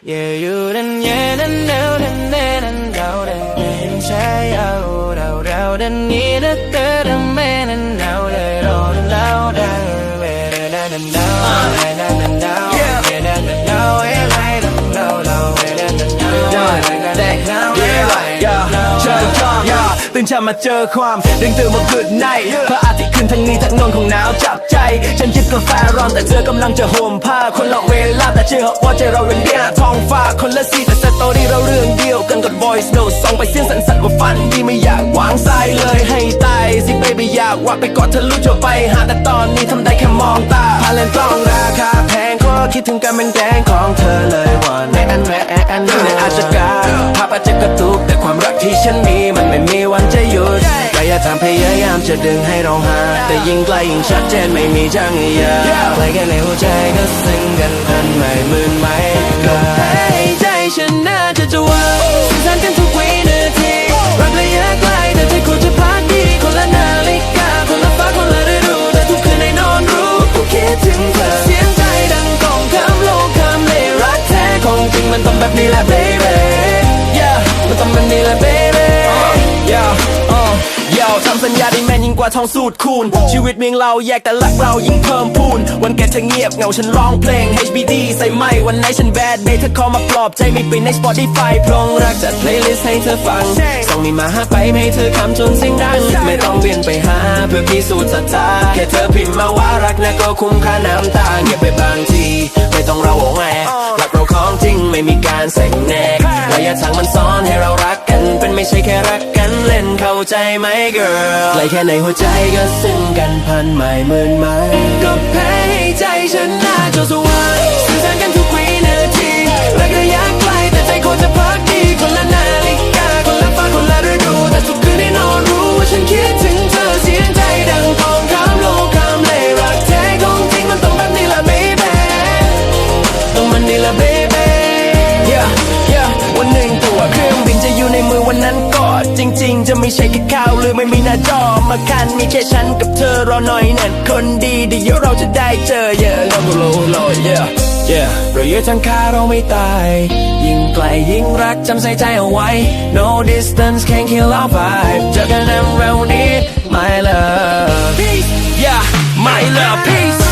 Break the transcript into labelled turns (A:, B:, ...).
A: Yeah, you done, yeah, done, no, done, done, done, go, done, say, oh, do, do, done, need a third, a man, and now, they don't, now, done, better than, than, no, than, than, than, no, better than, than, no, eh, like, no, no, no, better than, no, like, like, like, no, eh, like, no,
B: เชิญชอบยาตื่นเช้ามาเจอความดึงตื่นมากุดไนพระอาทิตย์ขึ้นทั้งนี้ทั้งนนของหนาวจับใจ ฉันจิบกาแฟร้อนแต่เธอกำลังจะห่มผ้าคนละเวลาแต่ เชื่อว่าใจเราเป็นเดียวท้องฟ้าคนละสีแต่สตอรี่เราเรื่องเดียวกันกับ voice note ส่งไปเสียงสั่นๆว่าฝันดีไม่อยากวางสายเลยให้ตายสิ baby อยากว่าไปกอดเธอรู้จะไปหาแต่ตอนนี้ทำได้แค่มองตาพาเลนกล้องราคาแพงก็คิดถึงการเป็นแกงของเธอเลยวันในอันแรกอันนี้ในอาจจะการภาพอาจจะกระตุกแต่ความรักที่ฉันมีมันไม่มีามพยายามจะดึงให้ร้องห้แต่ยิ่งไกลยิ่งชัดเจนไม่มีจังยาใกล้แค่ในหัวใจก็ซึ้งกันพันไม่หมื่นไม่เกิน
A: ให้ใจฉันน่าจะจะวางสื่อสารกันทุกวินาทีรักระยะไกลแต่ใจควรจะพักดีคนละนาฬิกาคนละฟ้าคนละฤดูแต่ทุกคืนในนอนรู้กูคิดถึงเธอเสียงใจดังก้องข้ามโลกข้ามเลยรักแท้ของจริงมันต้องแบบนี้แหละ baby ำ
B: สัญญาได้แม่นยิ่งกว่าทองสูตรคูณ ชีวิตเมียงเราแยกแต่รักเรายิ่งเพิ่มพูน วันแกจะเงียบเหงาฉันร้องเพลง HBD ใส่ไม่วันไหนฉันแบดเดย์เธอคอมาปลอบใจไม่เป็นใน Spotify พลงรักจัด playlist ให้เธอฟัง ส่งนี่มาหาไปไม่ให้เธอคำจนเสียงดัง ไม่ต้องเวียนไปหาเพื่อพิสูจน์ศรัทธาแค่เธอพิมพ์มาว่ารักนะก็คุ้มค่าน้ำตาเงียบไปบางที ใจไหม girl ไกลแค่ในหัวใจก็ซึ้งกันพันหมายหมื่นไม้
A: ก็แพ้ให้ใจฉันน่าจะสว่างสื่อสารกันทุกวินาทีรักระยะไกลแต่ใจควรจะพักดีคนละนาฬิกาคนละฟ้าคนละฤดูแต่ทุกคืนได้นอนรู้ว่าฉันคิดถึงเธอเสียงใจดังกองข้ามโลกข้ามเลยรักแท้ของจริงมันต้องแบบนี้ละ baby ต้องมันนี่ละ baby
B: yeah yeah วันหนึ่งตัวเครื่องบินจะอยู่ในมือวันนั้นกอด จริง ๆ จะไม่ใช่แค่ข่าวหรือไม่มีหน้าจอมาคันมีแค่ฉันกับเธอรอหน่อยนั่นคนดีเดี๋ยวเราจะได้เจอ yeah เราก็รู้โล yeah yeah เราอยู่ทางคาเราไม่ตาย ยิ่งไกลยิ่งรักจำใส่ใจเอาไว้ no distance can kill our vibe เจอกันแล้วนี้ my love peace yeah my love peace